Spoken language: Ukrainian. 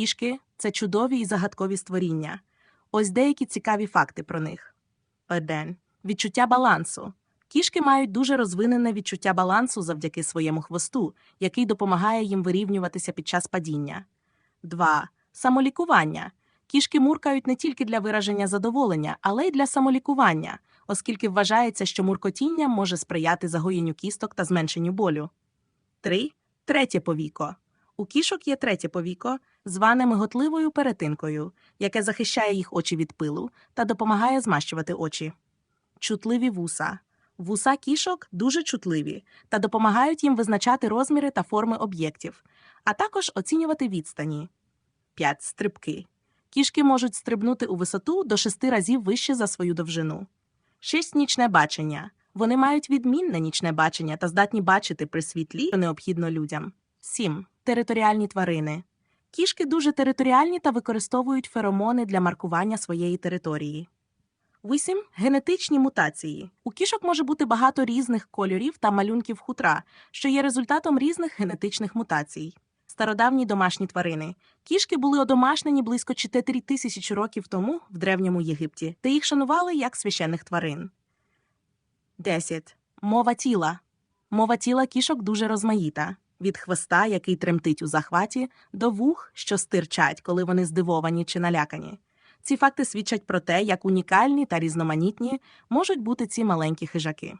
кішки це чудові і загадкові створіння. Ось деякі цікаві факти про них. 1. Відчуття балансу. Кішки мають дуже розвинене відчуття балансу завдяки своєму хвосту, який допомагає їм вирівнюватися під час падіння. 2. Самолікування. Кішки муркають не тільки для вираження задоволення, але й для самолікування, оскільки вважається, що муркотіння може сприяти загоєнню кісток та зменшенню болю. 3. Третє повіко. У кішок є третє повіко, зване миготливою перетинкою, яке захищає їх очі від пилу та допомагає змащувати очі. Чутливі вуса. Вуса кішок дуже чутливі та допомагають їм визначати розміри та форми об'єктів, а також оцінювати відстані. 5. Стрибки. Кішки можуть стрибнути у висоту до 6 разів вище за свою довжину. 6. Нічне бачення. Вони мають відмінне нічне бачення та здатні бачити при світлі, що необхідно людям. 7. Територіальні тварини. Кішки дуже територіальні та використовують феромони для маркування своєї території. 8. Генетичні мутації. У кішок може бути багато різних кольорів та малюнків хутра, що є результатом різних генетичних мутацій. Стародавні домашні тварини. Кішки були одомашнені близько 4 тисячі років тому в Древньому Єгипті, та їх шанували як священних тварин. 10. Мова тіла. Мова тіла кішок дуже розмаїта. Від хвоста, який тремтить у захваті, до вух, що стирчать, коли вони здивовані чи налякані. Ці факти свідчать про те, як унікальні та різноманітні можуть бути ці маленькі хижаки.